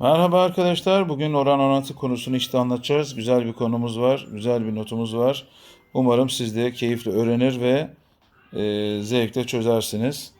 Merhaba arkadaşlar. Bugün oran orantı konusunu işte anlatacağız. Güzel bir konumuz var. Güzel bir notumuz var. Umarım siz de keyifle öğrenir ve e, zevkle çözersiniz.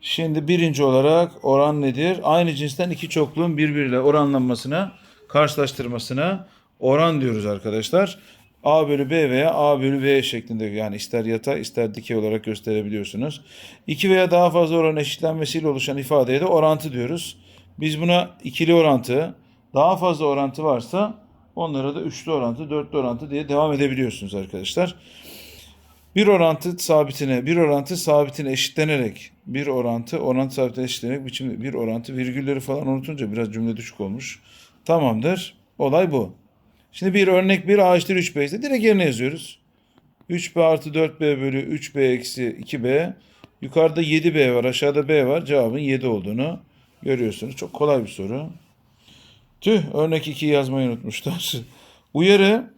Şimdi birinci olarak oran nedir? Aynı cinsten iki çokluğun birbiriyle oranlanmasına, karşılaştırmasına oran diyoruz arkadaşlar. A bölü B veya A bölü B şeklinde yani ister yatay ister dikey olarak gösterebiliyorsunuz. İki veya daha fazla oran eşitlenmesiyle oluşan ifadeye de orantı diyoruz. Biz buna ikili orantı, daha fazla orantı varsa onlara da üçlü orantı, dörtlü orantı diye devam edebiliyorsunuz arkadaşlar. Bir orantı sabitine, bir orantı sabitine eşitlenerek, bir orantı orantı sabitine eşitlenerek biçimde bir orantı virgülleri falan unutunca biraz cümle düşük olmuş. Tamamdır. Olay bu. Şimdi bir örnek bir A eşittir 3B ise direkt yerine yazıyoruz. 3B artı 4B bölü 3B eksi 2B. Yukarıda 7B var aşağıda B var. Cevabın 7 olduğunu görüyorsunuz. Çok kolay bir soru. Tüh örnek 2'yi yazmayı unutmuşlar. Uyarı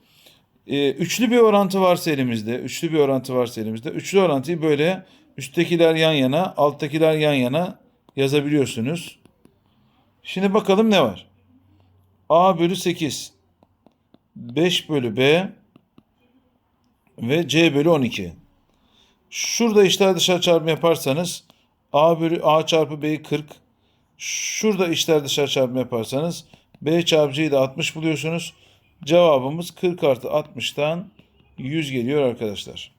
e, üçlü bir orantı varsa elimizde, üçlü bir orantı varsa elimizde, üçlü orantıyı böyle üsttekiler yan yana, alttakiler yan yana yazabiliyorsunuz. Şimdi bakalım ne var? A bölü 8, 5 bölü B ve C bölü 12. Şurada işler dışarı çarpımı yaparsanız A bölü A çarpı B'yi 40. Şurada işler dışarı çarpımı yaparsanız B çarpı C'yi de 60 buluyorsunuz. Cevabımız 40 artı 60'tan 100 geliyor arkadaşlar.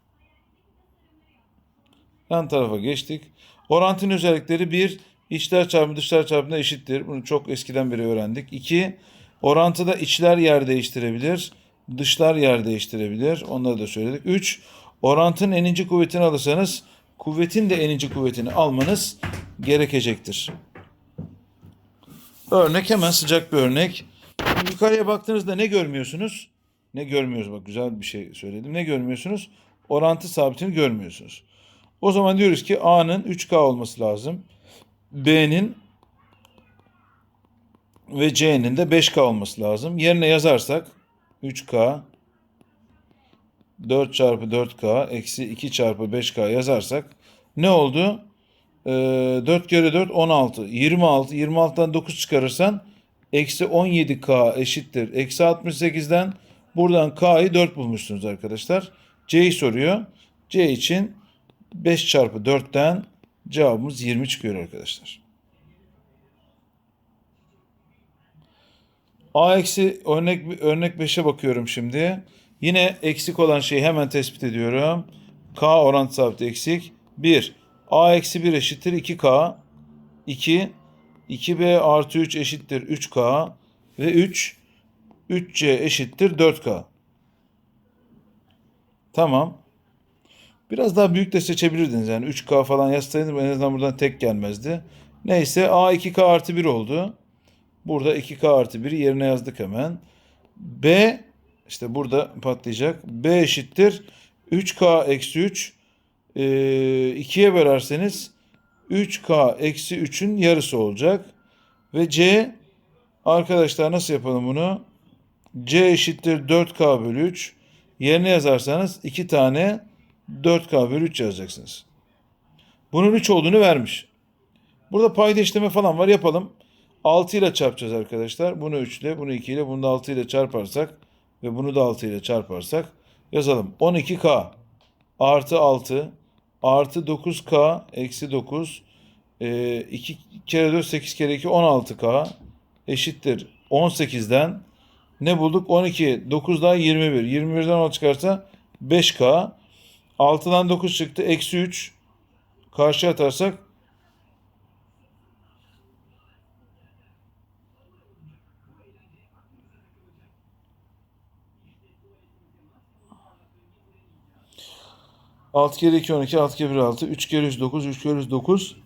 Yan tarafa geçtik. Orantının özellikleri 1. İçler çarpımı dışlar çarpımına eşittir. Bunu çok eskiden beri öğrendik. 2. Orantıda içler yer değiştirebilir. Dışlar yer değiştirebilir. Onları da söyledik. 3. Orantının eninci kuvvetini alırsanız kuvvetin de eninci kuvvetini almanız gerekecektir. Örnek hemen sıcak bir örnek. Şimdi yukarıya baktığınızda ne görmüyorsunuz? Ne görmüyoruz? Bak güzel bir şey söyledim. Ne görmüyorsunuz? Orantı sabitini görmüyorsunuz. O zaman diyoruz ki A'nın 3K olması lazım. B'nin ve C'nin de 5K olması lazım. Yerine yazarsak 3K 4 çarpı 4K eksi 2 çarpı 5K yazarsak ne oldu? Ee, 4 kere 4 16. 26. 26'dan 9 çıkarırsan eksi 17K eşittir. Eksi 68'den buradan K'yı 4 bulmuşsunuz arkadaşlar. C'yi soruyor. C için 5 çarpı 4'ten cevabımız 20 çıkıyor arkadaşlar. A eksi örnek örnek 5'e bakıyorum şimdi. Yine eksik olan şeyi hemen tespit ediyorum. K orantı sabit eksik. 1. A eksi 1 eşittir 2K. 2. 2B artı 3 eşittir 3K. Ve 3. 3C eşittir 4K. Tamam. Biraz daha büyük de seçebilirdiniz. Yani 3K falan yazsaydınız en azından buradan tek gelmezdi. Neyse A 2K artı 1 oldu. Burada 2K artı 1'i yerine yazdık hemen. B işte burada patlayacak. B eşittir 3K eksi 3. E, 2'ye bölerseniz 3K eksi 3'ün yarısı olacak. Ve C arkadaşlar nasıl yapalım bunu? C eşittir 4K bölü 3. Yerine yazarsanız 2 tane 4K bölü 3 yazacaksınız. Bunun 3 olduğunu vermiş. Burada payda işleme falan var yapalım. 6 ile çarpacağız arkadaşlar. Bunu 3 ile, bunu 2 ile, bunu da 6 ile çarparsak ve bunu da 6 ile çarparsak yazalım. 12K artı 6 artı 9K eksi 9 e, 2 kere 4 8 kere 2 16K eşittir 18'den ne bulduk? 12 9 daha 21. 21'den 10 çıkarsa 5K 6'dan 9 çıktı. Eksi 3 karşıya atarsak Altı kere 2 12, 6 kere 1 6, 3 kere 3 9, 3 kere 3 9.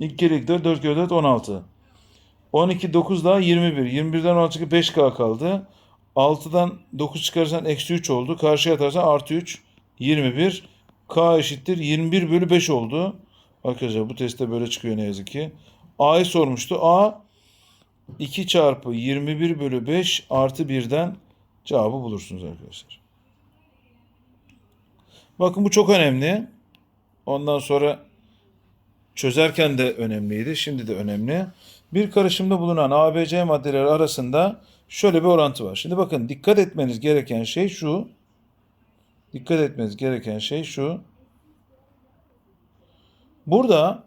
2 kere 2 4, 4 kere 4 16. 12 9 daha 21. 21'den 10 çıkıp 5K kaldı. 6'dan 9 çıkarırsan eksi 3 oldu. Karşıya atarsan artı 3. 21. K eşittir 21 bölü 5 oldu. Arkadaşlar bu testte böyle çıkıyor ne yazık ki. A'yı sormuştu. A 2 çarpı 21 bölü 5 artı 1'den cevabı bulursunuz arkadaşlar. Bakın bu çok önemli. Ondan sonra çözerken de önemliydi. Şimdi de önemli. Bir karışımda bulunan ABC maddeleri arasında şöyle bir orantı var. Şimdi bakın dikkat etmeniz gereken şey şu. Dikkat etmeniz gereken şey şu. Burada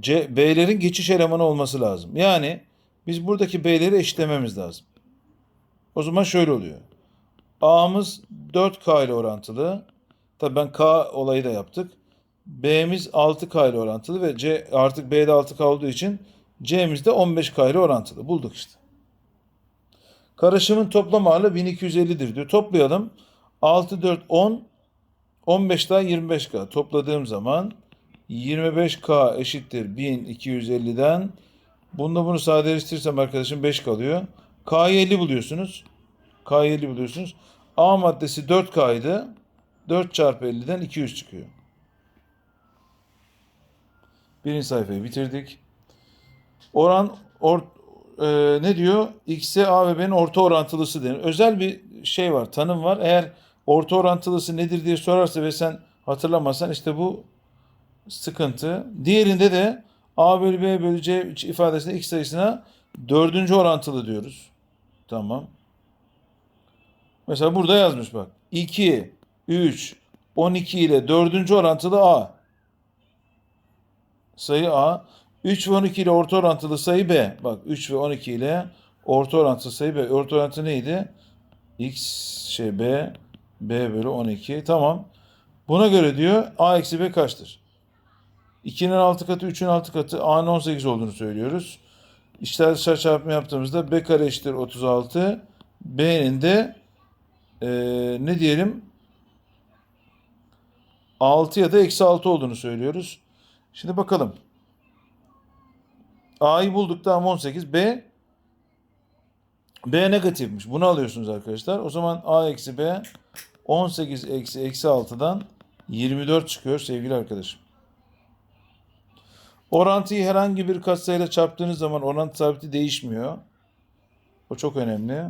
C, B'lerin geçiş elemanı olması lazım. Yani biz buradaki B'leri eşitlememiz lazım. O zaman şöyle oluyor. A'mız 4K ile orantılı. Tabii ben K olayı da yaptık. B'miz 6K ile orantılı ve C artık B'de 6K olduğu için C'miz de 15K ile orantılı. Bulduk işte. Karışımın toplam ağırlığı 1250'dir diyor. Toplayalım. 6, 4, 10, 15 daha 25K. Topladığım zaman 25K eşittir 1250'den. Bunda bunu sadeleştirirsem arkadaşım 5 kalıyor. K'yı 50 buluyorsunuz. K'yı 50 buluyorsunuz. A maddesi 4K'ydı. 4 çarpı 50'den 200 çıkıyor. Birinci sayfayı bitirdik. Oran or, e, ne diyor? X'e A ve B'nin orta orantılısı denir. Özel bir şey var, tanım var. Eğer orta orantılısı nedir diye sorarsa ve sen hatırlamazsan işte bu sıkıntı. Diğerinde de A bölü B bölü C ifadesinde X sayısına dördüncü orantılı diyoruz. Tamam. Mesela burada yazmış bak. 2, 3, 12 ile dördüncü orantılı A. Sayı A. 3 ve 12 ile orta orantılı sayı B. Bak 3 ve 12 ile orta orantılı sayı B. Orta orantı neydi? X şey B. B bölü 12. Tamam. Buna göre diyor A eksi B kaçtır? 2'nin 6 katı 3'ün 6 katı A'nın 18 olduğunu söylüyoruz. İçler dışarı çarpma yaptığımızda B kare eşittir 36. B'nin de ee, ne diyelim 6 ya da eksi 6 olduğunu söylüyoruz. Şimdi bakalım. A'yı bulduk tamam 18. B B negatifmiş. Bunu alıyorsunuz arkadaşlar. O zaman A eksi B 18 eksi eksi 6'dan 24 çıkıyor sevgili arkadaşım. Orantıyı herhangi bir katsayıyla çarptığınız zaman orantı sabiti değişmiyor. O çok önemli.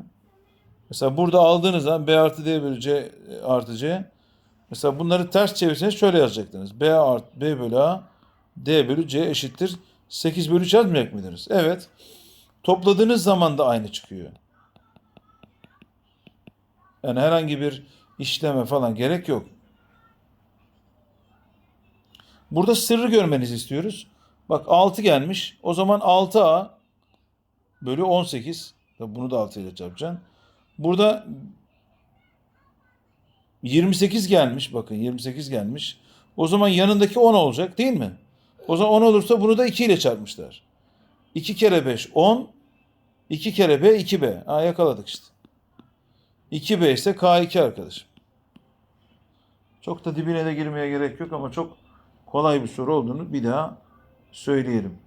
Mesela burada aldığınız zaman B artı D bölü C artı C. Mesela bunları ters çevirseniz şöyle yazacaktınız. B artı B bölü A D bölü C eşittir 8 bölü 3 yazmayacak mıydınız? Evet. Topladığınız zaman da aynı çıkıyor. Yani herhangi bir işleme falan gerek yok. Burada sırrı görmenizi istiyoruz. Bak 6 gelmiş. O zaman 6A bölü 18. Tabii bunu da 6 ile çarpacaksın. Burada 28 gelmiş. Bakın 28 gelmiş. O zaman yanındaki 10 olacak değil mi? O zaman 10 olursa bunu da 2 ile çarpmışlar. 2 kere 5 10. 2 kere B 2B. Ha yakaladık işte. 2B ise K2 arkadaşım. Çok da dibine de girmeye gerek yok ama çok kolay bir soru olduğunu bir daha söyleyelim.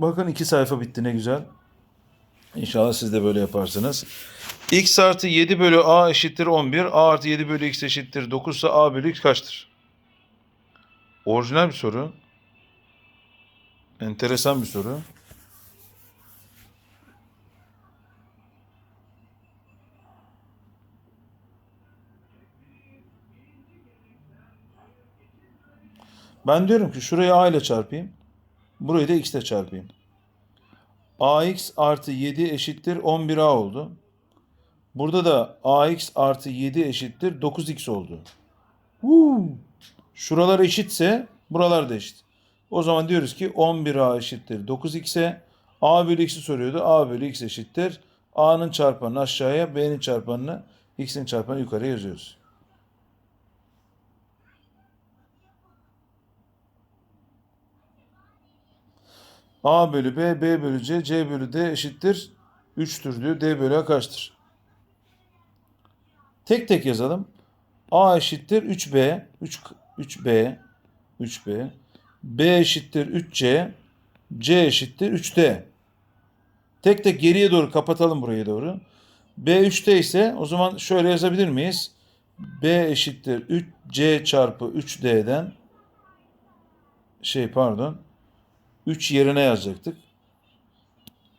Bakın iki sayfa bitti ne güzel. İnşallah siz de böyle yaparsınız. x artı 7 bölü a eşittir 11. a artı 7 bölü x eşittir 9 ise a bölü x kaçtır? Orijinal bir soru. Enteresan bir soru. Ben diyorum ki şurayı a ile çarpayım. Burayı da x ile çarpayım. ax artı 7 eşittir 11a oldu. Burada da ax artı 7 eşittir 9x oldu. Woo! Şuralar eşitse buralar da eşit. O zaman diyoruz ki 11a eşittir 9x'e a bölü x'i soruyordu. a bölü x eşittir. a'nın çarpanını aşağıya b'nin çarpanını x'in çarpanını yukarıya yazıyoruz. A bölü B, B bölü C, C bölü D eşittir 3'tür diyor. D bölü A kaçtır? Tek tek yazalım. A eşittir 3B, 3, 3B, 3B. B eşittir 3C, C eşittir 3D. Tek tek geriye doğru kapatalım burayı doğru. B 3'te ise o zaman şöyle yazabilir miyiz? B eşittir 3C çarpı 3D'den şey pardon 3 yerine yazacaktık.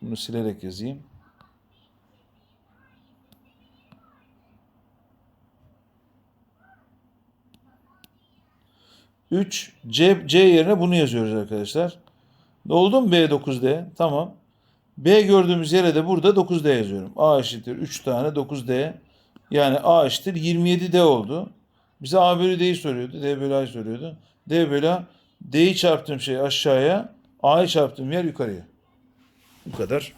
Bunu silerek yazayım. Üç C, C yerine bunu yazıyoruz arkadaşlar. Oldu mu B 9D? Tamam. B gördüğümüz yere de burada 9D yazıyorum. A eşittir 3 tane 9D. Yani A eşittir 27D oldu. Bize A bölü D'yi soruyordu. D bölü A'yı soruyordu. D bölü A. D'yi çarptığım şey aşağıya. A'yı çarptığım yer yukarıya. Bu kadar.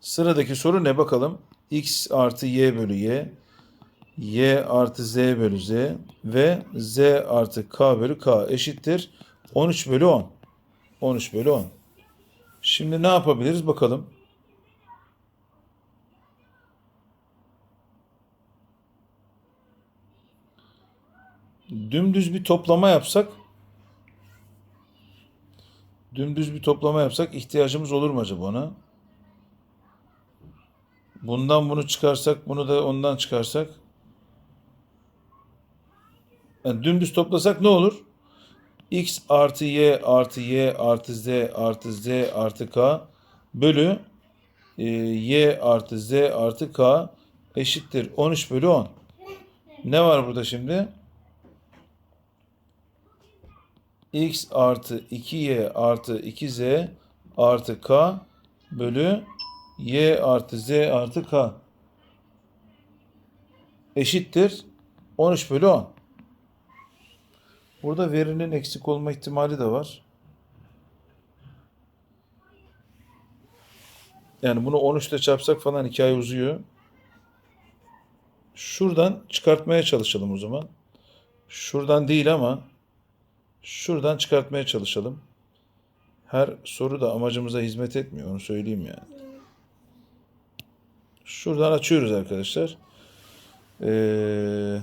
Sıradaki soru ne bakalım? X artı Y bölü Y. Y artı Z bölü Z. Ve Z artı K bölü K eşittir. 13 bölü 10. 13 bölü 10. Şimdi ne yapabiliriz bakalım. Dümdüz bir toplama yapsak dümdüz bir toplama yapsak ihtiyacımız olur mu acaba ona? Bundan bunu çıkarsak, bunu da ondan çıkarsak. Yani dümdüz toplasak ne olur? X artı Y artı Y artı Z artı Z artı K bölü e, Y artı Z artı K eşittir 13 bölü 10. Ne var burada şimdi? X artı 2Y artı 2Z artı K bölü y artı z artı k eşittir 13 bölü 10. Burada verinin eksik olma ihtimali de var. Yani bunu 13 ile çarpsak falan hikaye uzuyor. Şuradan çıkartmaya çalışalım o zaman. Şuradan değil ama şuradan çıkartmaya çalışalım. Her soru da amacımıza hizmet etmiyor. Onu söyleyeyim yani. Şuradan açıyoruz arkadaşlar. Ee,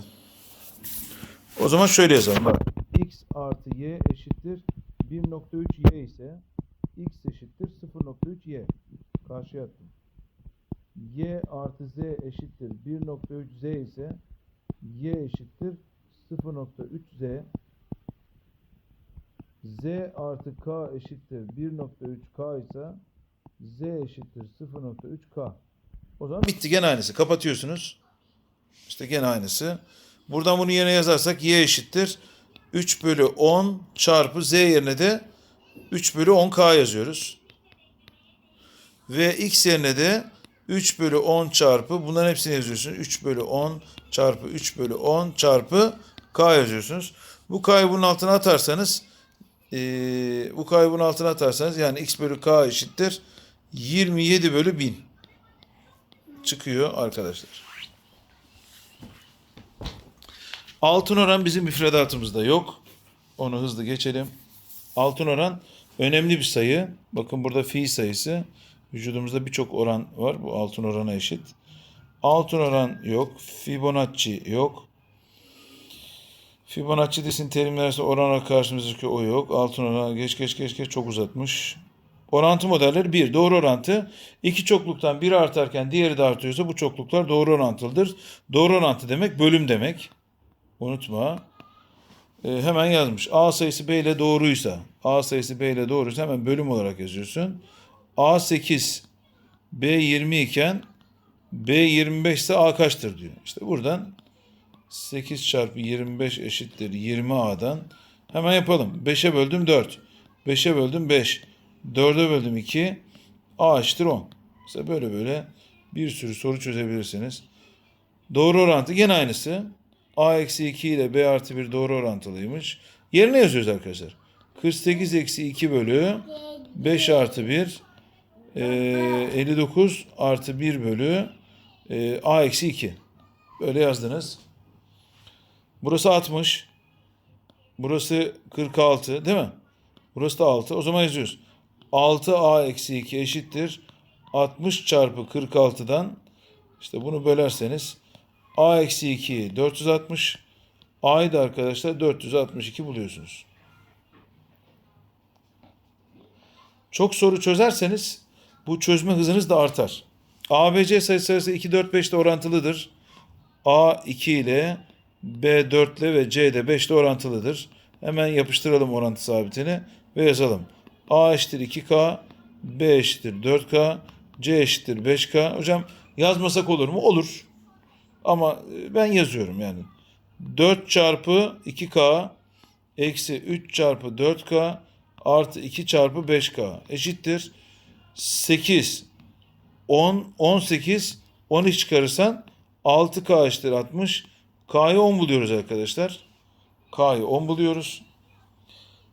o zaman şöyle yazalım. Bak. Artı Y eşittir 1.3 Y ise X eşittir 0.3 Y. Karşıya attım. Y artı Z eşittir 1.3 Z ise Y eşittir 0.3 Z. Artı K eşittir 1.3 K ise Z eşittir 0.3 K. O zaman bitti gene aynısı. Kapatıyorsunuz. İşte gene aynısı. Buradan bunu yerine yazarsak y eşittir. 3 bölü 10 çarpı z yerine de 3 bölü 10k yazıyoruz. Ve x yerine de 3 bölü 10 çarpı bunların hepsini yazıyorsunuz. 3 bölü 10 çarpı 3 bölü 10 çarpı k yazıyorsunuz. Bu k'yı bunun altına atarsanız ee, bu k'yı bunun altına atarsanız yani x bölü k eşittir 27 bölü 1000 çıkıyor arkadaşlar. Altın oran bizim müfredatımızda yok. Onu hızlı geçelim. Altın oran önemli bir sayı. Bakın burada fi sayısı. Vücudumuzda birçok oran var. Bu altın orana eşit. Altın oran yok. Fibonacci yok. Fibonacci desin terimler arasında oran olarak karşımıza çıkıyor. O yok. Altın oran geç geç geç geç çok uzatmış. Orantı modelleri 1. Doğru orantı. iki çokluktan biri artarken diğeri de artıyorsa bu çokluklar doğru orantılıdır. Doğru orantı demek bölüm demek. Unutma. Ee, hemen yazmış. A sayısı B ile doğruysa, A sayısı B ile doğruysa hemen bölüm olarak yazıyorsun. A 8, B 20 iken B 25 ise A kaçtır diyor. İşte buradan 8 çarpı 25 eşittir 20A'dan. Hemen yapalım. 5'e böldüm 4. 5'e böldüm 5. 4'e böldüm 2. A eşittir 10. Mesela böyle böyle bir sürü soru çözebilirsiniz. Doğru orantı gene aynısı. A eksi 2 ile B artı 1 doğru orantılıymış. Yerine yazıyoruz arkadaşlar. 48 eksi 2 bölü 5 artı 1 e, 59 artı 1 bölü e, A eksi 2. Böyle yazdınız. Burası 60. Burası 46 değil mi? Burası da 6. O zaman yazıyoruz. 6a eksi 2 eşittir. 60 çarpı 46'dan işte bunu bölerseniz a eksi 2 460 a'yı da arkadaşlar 462 buluyorsunuz. Çok soru çözerseniz bu çözme hızınız da artar. ABC sayısı sayısı 2, 4, 5 ile orantılıdır. A 2 ile B 4 ile ve C de 5 ile orantılıdır. Hemen yapıştıralım orantı sabitini ve yazalım. A eşittir 2K, B eşittir 4K, C eşittir 5K. Hocam yazmasak olur mu? Olur. Ama e, ben yazıyorum yani. 4 çarpı 2K eksi 3 çarpı 4K artı 2 çarpı 5K eşittir 8 10 18 12 çıkarırsan 6K eşittir 60 K'yı 10 buluyoruz arkadaşlar. K'yı 10 buluyoruz.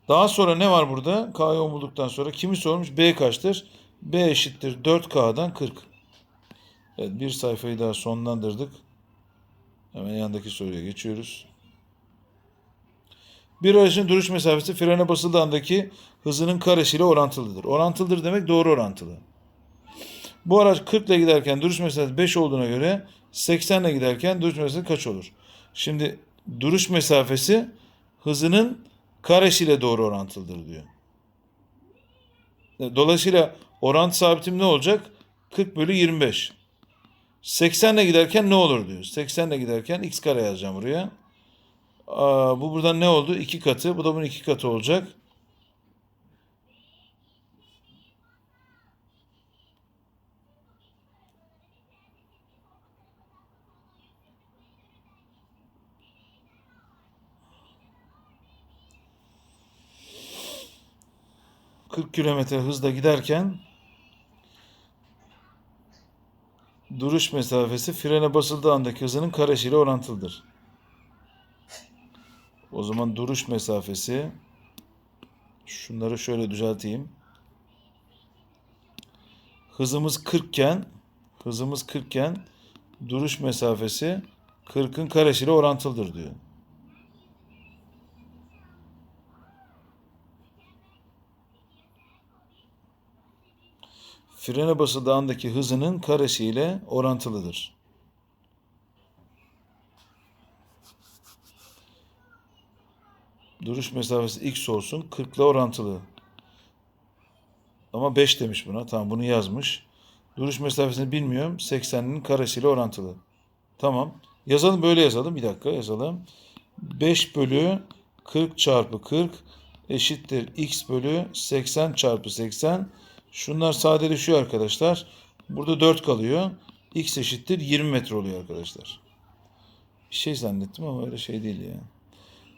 Daha sonra ne var burada? K'yı 10 bulduktan sonra kimi sormuş? B kaçtır? B eşittir 4K'dan 40. Evet bir sayfayı daha sonlandırdık. Hemen yandaki soruya geçiyoruz. Bir aracın duruş mesafesi frene basıldığı andaki hızının karesiyle orantılıdır. Orantılıdır demek doğru orantılı. Bu araç 40 ile giderken duruş mesafesi 5 olduğuna göre 80 ile giderken duruş mesafesi kaç olur? Şimdi duruş mesafesi hızının karesiyle doğru orantılıdır diyor. Dolayısıyla orantı sabitim ne olacak? 40 bölü 25. 80 ile giderken ne olur diyor. 80 ile giderken x kare yazacağım buraya. Aa, bu buradan ne oldu? 2 katı. Bu da bunun 2 katı olacak. ...40 kilometre hızla giderken... ...duruş mesafesi frene basıldığı andaki hızının karesiyle orantılıdır. O zaman duruş mesafesi şunları şöyle düzelteyim. Hızımız 40 iken hızımız 40 iken duruş mesafesi 40'ın karesiyle orantılıdır diyor. Frene basıldığı andaki hızının karesiyle orantılıdır. Duruş mesafesi x olsun. 40 ile orantılı. Ama 5 demiş buna. Tamam bunu yazmış. Duruş mesafesini bilmiyorum. 80'nin karesiyle orantılı. Tamam. Yazalım böyle yazalım. Bir dakika yazalım. 5 bölü 40 çarpı 40 eşittir x bölü 80 çarpı 80. Şunlar sadeleşiyor arkadaşlar. Burada 4 kalıyor. x eşittir 20 metre oluyor arkadaşlar. Bir şey zannettim ama öyle şey değil yani.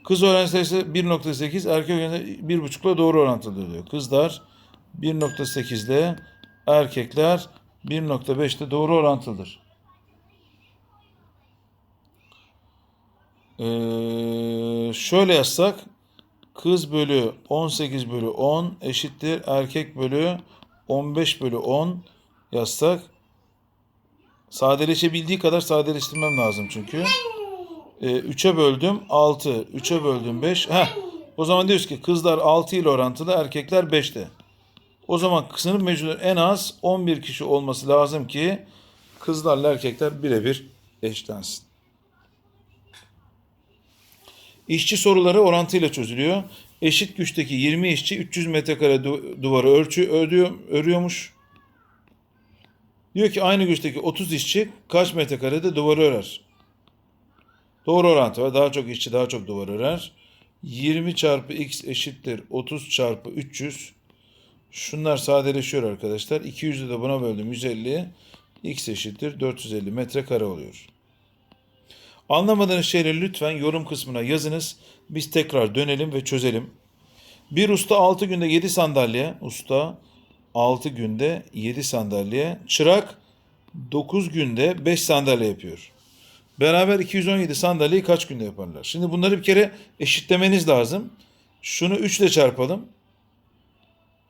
Kız öğrenci sayısı 1.8, erkek öğrenci 1.5 ile doğru orantılı diyor. Kızlar 1.8 ile erkekler 1.5 ile doğru orantılıdır. Ee, şöyle yazsak kız bölü 18 bölü 10 eşittir erkek bölü 15 bölü 10 yazsak sadeleşebildiği kadar sadeleştirmem lazım çünkü. 3'e böldüm 6, 3'e böldüm 5. Heh, o zaman diyoruz ki kızlar 6 ile orantılı, erkekler 5'te. O zaman sınıf mevcudu en az 11 kişi olması lazım ki kızlarla erkekler birebir eşlensin. İşçi soruları orantıyla çözülüyor. Eşit güçteki 20 işçi 300 metrekare du- duvarı ölçü örüyor, örüyormuş. Diyor ki aynı güçteki 30 işçi kaç metrekarede duvarı örer? Doğru orantı var. Daha çok işçi daha çok duvar örer. 20 çarpı x eşittir 30 çarpı 300. Şunlar sadeleşiyor arkadaşlar. 200'ü de buna böldüm 150. x eşittir 450 metrekare oluyor. Anlamadığınız şeyleri lütfen yorum kısmına yazınız. Biz tekrar dönelim ve çözelim. Bir usta 6 günde 7 sandalye, usta 6 günde 7 sandalye, çırak 9 günde 5 sandalye yapıyor. Beraber 217 sandalyeyi kaç günde yaparlar? Şimdi bunları bir kere eşitlemeniz lazım. Şunu 3 ile çarpalım.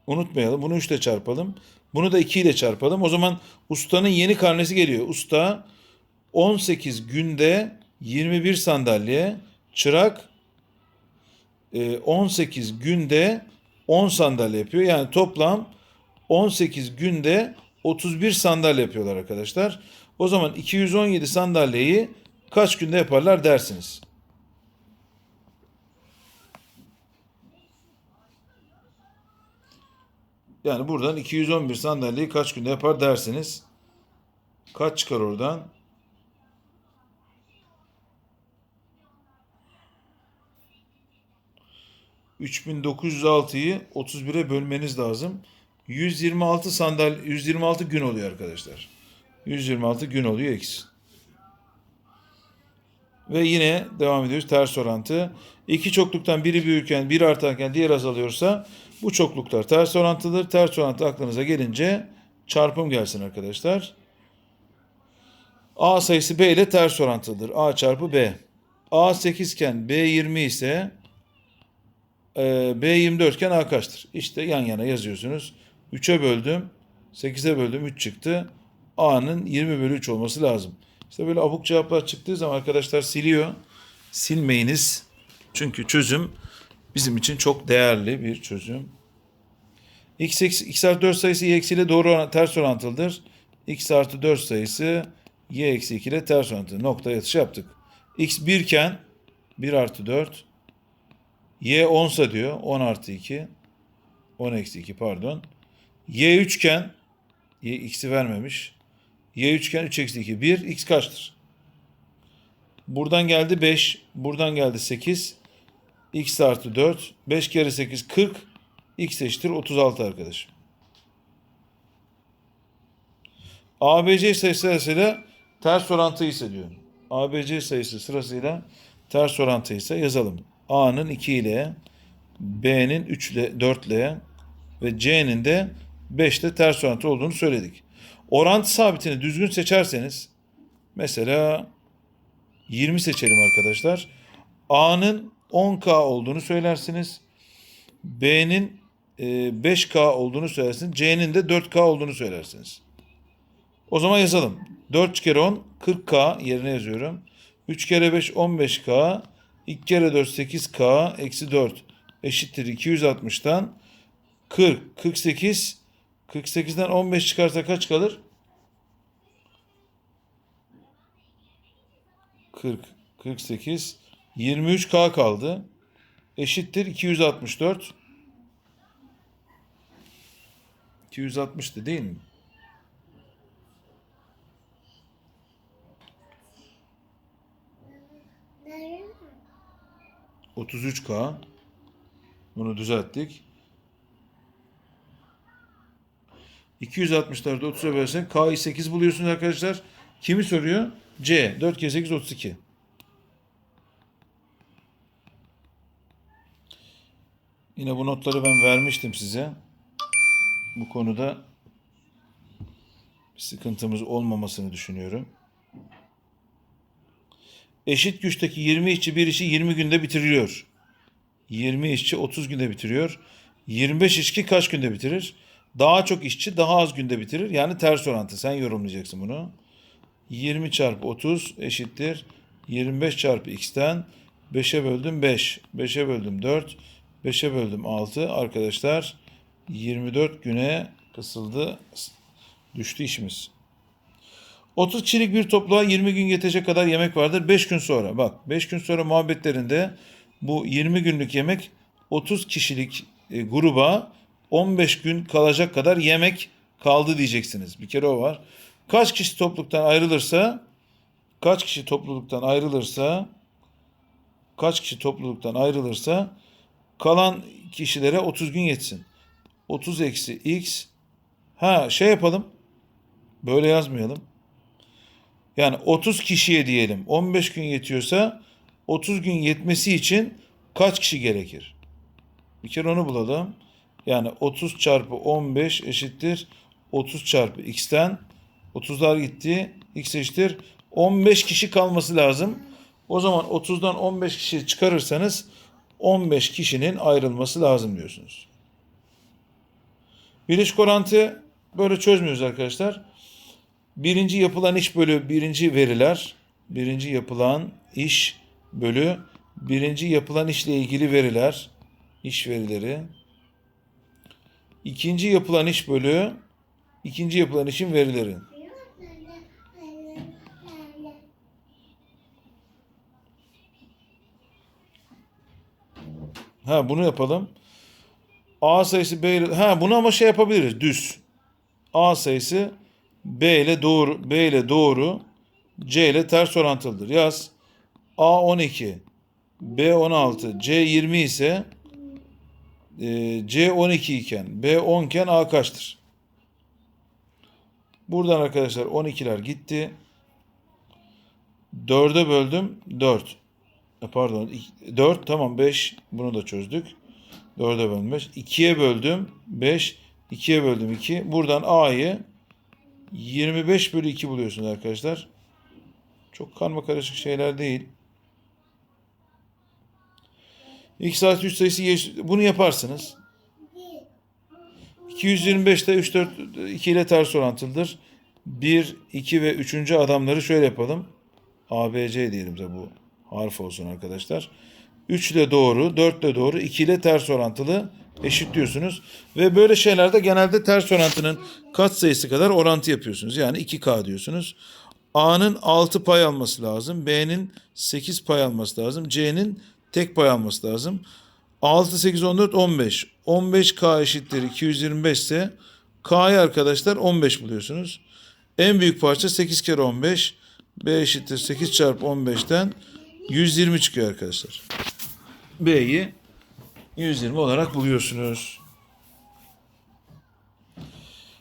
Unutmayalım. Bunu 3 ile çarpalım. Bunu da 2 ile çarpalım. O zaman ustanın yeni karnesi geliyor. Usta 18 günde 21 sandalye, çırak e, 18 günde 10 sandalye yapıyor. Yani toplam 18 günde 31 sandalye yapıyorlar arkadaşlar. O zaman 217 sandalyeyi kaç günde yaparlar dersiniz. Yani buradan 211 sandalyeyi kaç günde yapar dersiniz. Kaç çıkar oradan? ...3906'yı 31'e bölmeniz lazım. 126 sandal 126 gün oluyor arkadaşlar. 126 gün oluyor x. Ve yine devam ediyoruz ters orantı. İki çokluktan biri büyürken biri artarken diğer azalıyorsa bu çokluklar ters orantılıdır. Ters orantı aklınıza gelince çarpım gelsin arkadaşlar. A sayısı B ile ters orantılıdır. A çarpı B. A 8 iken B 20 ise B 24 iken A kaçtır? İşte yan yana yazıyorsunuz. 3'e böldüm. 8'e böldüm 3 çıktı. A'nın 20 bölü 3 olması lazım. İşte böyle abuk cevaplar çıktığı zaman arkadaşlar siliyor. Silmeyiniz. Çünkü çözüm bizim için çok değerli bir çözüm. X, x, x artı 4 sayısı y eksi ile doğru oran, ters orantılıdır. X artı 4 sayısı y eksi 2 ile ters orantılı. Nokta yatışı yaptık. X 1 iken 1 artı 4 y 10 sa diyor. 10 artı 2 10 eksi 2 pardon. Y 3 iken y x'i vermemiş. Y 3 iken 3 eksi 2 1 x kaçtır? Buradan geldi 5. Buradan geldi 8. x artı 4. 5 kere 8 40. x eşittir 36 arkadaşım. ABC sayısı sırasıyla ters orantı ise diyor. ABC sayısı sırasıyla ters orantı ise yazalım. A'nın 2 ile B'nin 3 ile 4 ile ve C'nin de 5 ile ters orantı olduğunu söyledik. Orantı sabitini düzgün seçerseniz mesela 20 seçelim arkadaşlar. A'nın 10K olduğunu söylersiniz. B'nin e, 5K olduğunu söylersiniz. C'nin de 4K olduğunu söylersiniz. O zaman yazalım. 4 kere 10 40K yerine yazıyorum. 3 kere 5 15K. 2 kere 4 8K eksi 4 eşittir 260'tan 40 48 48'den 15 çıkarsa kaç kalır? 40 48 23K kaldı. Eşittir 264 260'tı değil mi? 33K. Bunu düzelttik. 264'ü 30'a bölsek K'yı 8 buluyorsunuz arkadaşlar. Kimi soruyor? C. 4 kere 8 32. Yine bu notları ben vermiştim size. Bu konuda sıkıntımız olmamasını düşünüyorum. Eşit güçteki 20 işçi bir işi 20 günde bitiriyor. 20 işçi 30 günde bitiriyor. 25 işçi kaç günde bitirir? Daha çok işçi daha az günde bitirir. Yani ters orantı. Sen yorumlayacaksın bunu. 20 çarpı 30 eşittir. 25 çarpı x'ten 5'e böldüm 5. 5'e böldüm 4. 5'e böldüm 6. Arkadaşlar 24 güne kısıldı. Düştü işimiz. 30 kişilik bir topluğa 20 gün yetecek kadar yemek vardır. 5 gün sonra bak 5 gün sonra muhabbetlerinde bu 20 günlük yemek 30 kişilik e, gruba 15 gün kalacak kadar yemek kaldı diyeceksiniz. Bir kere o var. Kaç kişi topluluktan ayrılırsa kaç kişi topluluktan ayrılırsa kaç kişi topluluktan ayrılırsa kalan kişilere 30 gün yetsin. 30 eksi x ha şey yapalım böyle yazmayalım. Yani 30 kişiye diyelim 15 gün yetiyorsa 30 gün yetmesi için kaç kişi gerekir? Bir kere onu bulalım. Yani 30 çarpı 15 eşittir 30 çarpı x'ten 30'lar gitti. x eşittir 15 kişi kalması lazım. O zaman 30'dan 15 kişi çıkarırsanız 15 kişinin ayrılması lazım diyorsunuz. Birleşik orantı böyle çözmüyoruz arkadaşlar. Birinci yapılan iş bölü birinci veriler. Birinci yapılan iş bölü birinci yapılan işle ilgili veriler. iş verileri. İkinci yapılan iş bölü ikinci yapılan işin verileri. Ha bunu yapalım. A sayısı B. Ha bunu ama şey yapabiliriz düz. A sayısı B ile doğru B ile doğru C ile ters orantılıdır. Yaz. A 12, B 16, C 20 ise e, C 12 iken B 10 iken A kaçtır? Buradan arkadaşlar 12'ler gitti. 4'e böldüm 4. E, Pardon 4 tamam 5 bunu da çözdük. 4'e böldüm 5. 2'ye böldüm 5. 2'ye böldüm 2. Buradan A'yı 25 bölü 2 buluyorsunuz arkadaşlar. Çok karma karışık şeyler değil. X artı 3 sayısı bunu yaparsınız. 225'te 3 4 2 ile ters orantılıdır. 1, 2 ve 3. adamları şöyle yapalım. ABC diyelim de bu harf olsun arkadaşlar. 3 ile doğru, 4 ile doğru, 2 ile ters orantılı eşitliyorsunuz. Ve böyle şeylerde genelde ters orantının katsayısı kadar orantı yapıyorsunuz. Yani 2K diyorsunuz. A'nın 6 pay alması lazım. B'nin 8 pay alması lazım. C'nin tek pay alması lazım. 6, 8, 14, 15. 15K eşittir 225 ise K'yı arkadaşlar 15 buluyorsunuz. En büyük parça 8 kere 15. B eşittir 8 çarpı 15'ten 120 çıkıyor arkadaşlar. B'yi 120 olarak buluyorsunuz.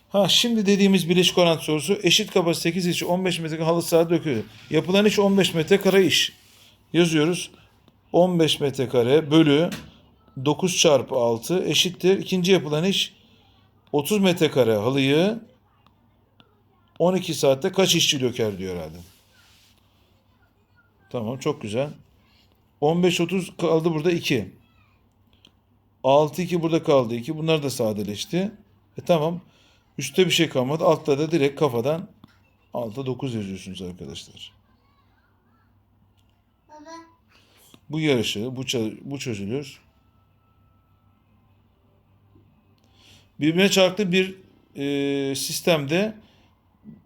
Ha şimdi dediğimiz bileşik orantı sorusu eşit kaba 8 içi 15 metrekare halı saha dökülüyor. Yapılan iş 15 metrekare iş. Yazıyoruz. 15 metrekare bölü 9 çarpı 6 eşittir. İkinci yapılan iş 30 metrekare halıyı 12 saatte kaç işçi döker diyor herhalde. Tamam çok güzel. 15-30 kaldı burada 2. 6-2 burada kaldı 2. Bunlar da sadeleşti. E tamam. Üstte bir şey kalmadı. Altta da direkt kafadan 6-9 yazıyorsunuz arkadaşlar. Baba, Bu yarışı, bu, bu çözülür. Birbirine çarptı bir e, sistemde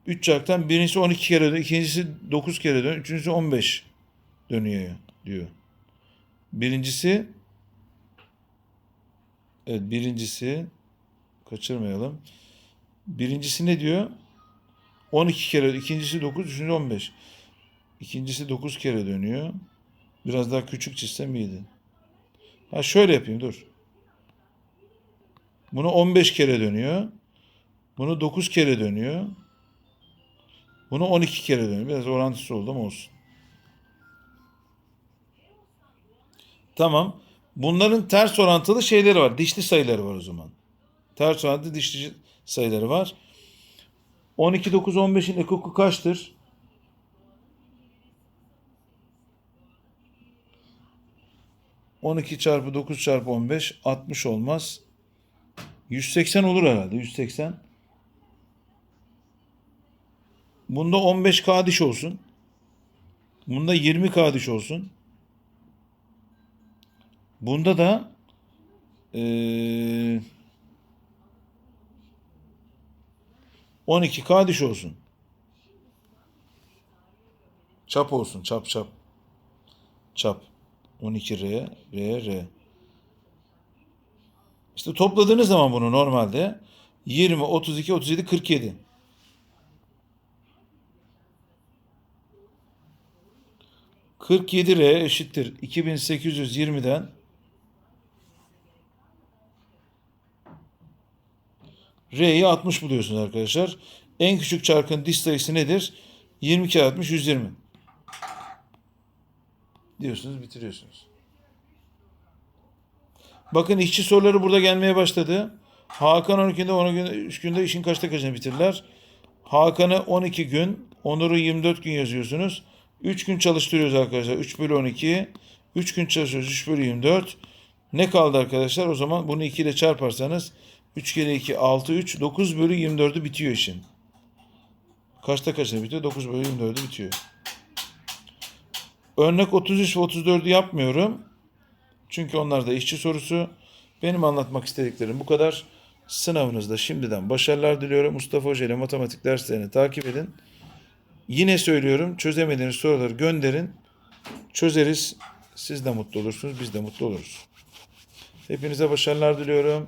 3 çarktan birincisi 12 kere dönüyor, ikincisi 9 kere dönüyor, üçüncüsü 15 dönüyor diyor. Birincisi evet birincisi kaçırmayalım. Birincisi ne diyor? 12 kere, ikincisi 9, üçüncüsü 15. İkincisi 9 kere dönüyor. Biraz daha küçük çizsem iyiydi. Ha şöyle yapayım dur. Bunu 15 kere dönüyor. Bunu 9 kere dönüyor. Bunu 12 kere dönüyor. Biraz orantısı oldu ama olsun. Tamam. Bunların ters orantılı şeyleri var. Dişli sayıları var o zaman. Ters orantılı dişli sayıları var. 12, 9, 15'in ekoku kaçtır? ...12 çarpı 9 çarpı 15... ...60 olmaz. 180 olur herhalde. 180. Bunda 15K diş olsun. Bunda 20K diş olsun. Bunda da eee 12K diş olsun. Çap olsun. Çap çap. Çap. 12R, R, R. İşte topladığınız zaman bunu normalde 20, 32, 37, 47. ...47R eşittir 2820'den... R'yi 60 buluyorsunuz arkadaşlar. En küçük çarkın diş sayısı nedir? 20 kere 60, 120. Diyorsunuz, bitiriyorsunuz. Bakın işçi soruları burada gelmeye başladı. Hakan 12 günde 10 gün 3 günde işin kaçta kaçını bitirirler? Hakan'ı 12 gün, Onur'u 24 gün yazıyorsunuz. 3 gün çalıştırıyoruz arkadaşlar. 3 bölü 12. 3 gün çalışıyoruz. 3 bölü 24. Ne kaldı arkadaşlar? O zaman bunu 2 ile çarparsanız 3 kere 2 6 3 9 bölü 24'ü bitiyor işin. Kaçta kaçını bitiyor? 9 bölü 24'ü bitiyor. Örnek 33 ve 34'ü yapmıyorum. Çünkü onlar da işçi sorusu. Benim anlatmak istediklerim bu kadar. Sınavınızda şimdiden başarılar diliyorum. Mustafa Hoca ile matematik derslerini takip edin. Yine söylüyorum çözemediğiniz soruları gönderin. Çözeriz. Siz de mutlu olursunuz. Biz de mutlu oluruz. Hepinize başarılar diliyorum.